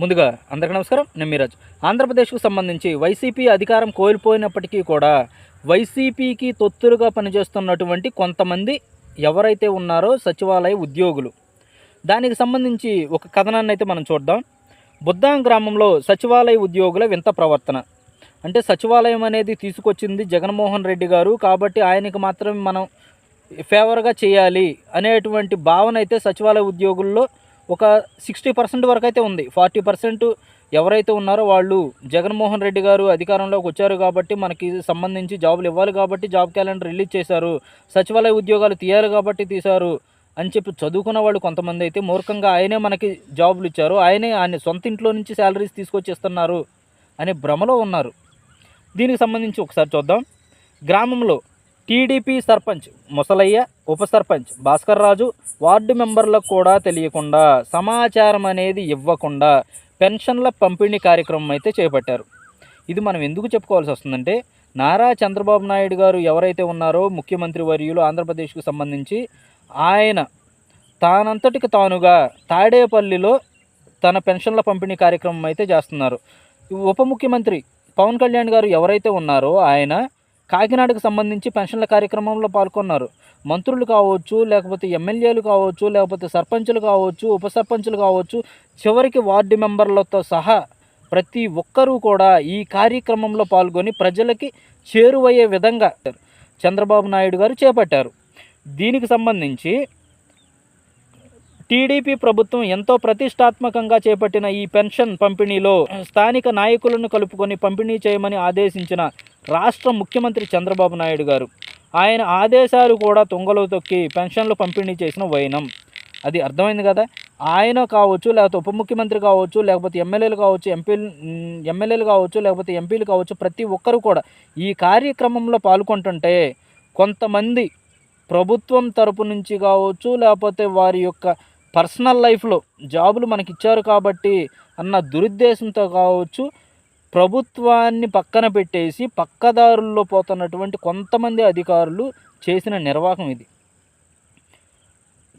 ముందుగా అందరికీ నమస్కారం. నేను మీరాజ్. ఆంధ్రప్రదేశ్కు సంబంధించి వైసీపీ అధికారం కోల్పోయినప్పటికీ కూడా వైసీపీకి తొత్తులుగా పనిచేస్తున్నటువంటి కొంతమంది ఎవరైతే ఉన్నారో సచివాలయ ఉద్యోగులు. దానికి సంబంధించి ఒక కథనాన్ని అయితే మనం చూద్దాం. బుద్దాం గ్రామంలో సచివాలయ ఉద్యోగుల వింత ప్రవర్తన. అంటే సచివాలయం అనేది తీసుకొచ్చింది జగన్మోహన్ రెడ్డి గారు కాబట్టి ఆయనకి మాత్రమే మనం ఫేవర్గా చేయాలి అనేటువంటి భావన అయితే సచివాలయ ఉద్యోగుల్లో ఒక సిక్స్టీ పర్సెంట్ వరకు అయితే ఉంది. ఫార్టీ పర్సెంట్ ఎవరైతే ఉన్నారో వాళ్ళు జగన్మోహన్ రెడ్డి గారు అధికారంలోకి వచ్చారు కాబట్టి మనకి సంబంధించి జాబులు ఇవ్వాలి కాబట్టి జాబ్ క్యాలెండర్ రిలీజ్ చేశారు. సచివాలయ ఉద్యోగాలు తీయాలి కాబట్టి తీశారు అని చెప్పి చదువుకున్న వాళ్ళు కొంతమంది అయితే మూర్ఖంగా ఆయనే మనకి జాబులు ఇచ్చారు. ఆయనే ఆయన సొంత ఇంట్లో నుంచి శాలరీస్ తీసుకొచ్చి ఇస్తున్నారు అనే భ్రమలో ఉన్నారు. దీనికి సంబంధించి ఒకసారి చూద్దాం. గ్రామంలో టీడీపీ సర్పంచ్ ముసలయ్య ఉప సర్పంచ్ భాస్కర్ రాజు వార్డు మెంబర్లకు కూడా తెలియకుండా సమాచారం అనేది ఇవ్వకుండా పెన్షన్ల పంపిణీ కార్యక్రమం అయితే చేపట్టారు. ఇది మనం ఎందుకు చెప్పుకోవాల్సి వస్తుందంటే నారా చంద్రబాబు నాయుడు గారు ఎవరైతే ఉన్నారో ముఖ్యమంత్రి వర్యులు ఆంధ్రప్రదేశ్కు సంబంధించి ఆయన తానంతటికి తానుగా తాడేపల్లిలో తన పెన్షన్ల పంపిణీ కార్యక్రమం అయితే చేస్తున్నారు. ఉప ముఖ్యమంత్రి పవన్ కళ్యాణ్ గారు ఎవరైతే ఉన్నారో ఆయన కాకినాడకు సంబంధించి పెన్షన్ల కార్యక్రమంలో పాల్గొన్నారు. మంత్రులు కావచ్చు లేకపోతే ఎమ్మెల్యేలు కావచ్చు లేకపోతే సర్పంచులు కావచ్చు ఉప సర్పంచులు కావచ్చు చివరికి వార్డు మెంబర్లతో సహా ప్రతి ఒక్కరూ కూడా ఈ కార్యక్రమంలో పాల్గొని ప్రజలకి చేరువయ్యే విధంగా చంద్రబాబు నాయుడు గారు చేపట్టారు. దీనికి సంబంధించి టీడీపీ ప్రభుత్వం ఎంతో ప్రతిష్టాత్మకంగా చేపట్టిన ఈ పెన్షన్ పంపిణీలో స్థానిక నాయకులను కలుపుకొని పంపిణీ చేయమని ఆదేశించిన రాష్ట్ర ముఖ్యమంత్రి చంద్రబాబు నాయుడు గారు. ఆయన ఆదేశాలు కూడా తుంగలో తొక్కి పెన్షన్లు పంపిణీ చేసిన వైనం. అది అర్థమైంది కదా? ఆయన కావచ్చు లేకపోతే ఉప ముఖ్యమంత్రి కావచ్చు లేకపోతే ఎమ్మెల్యేలు కావచ్చు ఎంపీలు ఎమ్మెల్యేలు కావచ్చు లేకపోతే ఎంపీలు కావచ్చు ప్రతి ఒక్కరు కూడా ఈ కార్యక్రమంలో పాల్గొంటుంటే కొంతమంది ప్రభుత్వం తరపు నుంచి కావచ్చు లేకపోతే వారి యొక్క పర్సనల్ లైఫ్లో జాబులు మనకి ఇచ్చారు కాబట్టి అన్న దురుద్దేశంతో కావచ్చు ప్రభుత్వాన్ని పక్కన పెట్టేసి పక్కదారుల్లో పోతున్నటువంటి కొంతమంది అధికారులు చేసిన నిర్వాహం ఇది.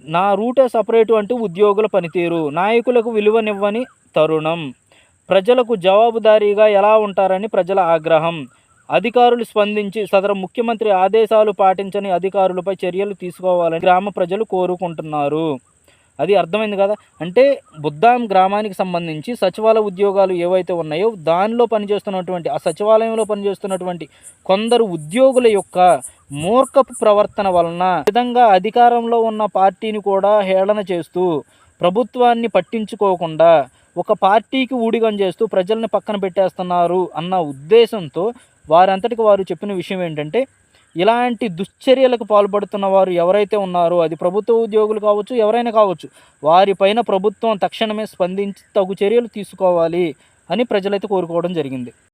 నా రూటే సపరేటు అంటూ ఉద్యోగుల పనితీరు నాయకులకు విలువనివ్వని తరుణం ప్రజలకు జవాబుదారీగా ఎలా ఉంటారని ప్రజల ఆగ్రహం అధికారులు స్పందించి సదరు ముఖ్యమంత్రి ఆదేశాలు పాటించని అధికారులపై చర్యలు తీసుకోవాలని గ్రామ ప్రజలు కోరుకుంటున్నారు. అది అర్థమైంది కదా? అంటే బుద్దాం గ్రామానికి సంబంధించి సచివాలయ ఉద్యోగాలు ఏవైతే ఉన్నాయో దానిలో పనిచేస్తున్నటువంటి ఆ సచివాలయంలో పనిచేస్తున్నటువంటి కొందరు ఉద్యోగుల యొక్క మూర్ఖపు ప్రవర్తన వలన విధంగా అధికారంలో ఉన్న పార్టీని కూడా హేళన చేస్తూ ప్రభుత్వాన్ని పట్టించుకోకుండా ఒక పార్టీకి ఊడిగం చేస్తూ ప్రజల్ని పక్కన పెట్టేస్తున్నారు అన్న ఉద్దేశంతో వారంతటికి వారు చెప్పిన విషయం ఏంటంటే ఇలాంటి దుశ్చర్యలకు పాల్పడుతున్న వారు ఎవరైతే ఉన్నారో అది ప్రభుత్వ ఉద్యోగులు కావచ్చు ఎవరైనా కావచ్చు వారిపైన ప్రభుత్వం తక్షణమే స్పందించి తగు చర్యలు తీసుకోవాలి అని ప్రజలైతే కోరుకోవడం జరిగింది.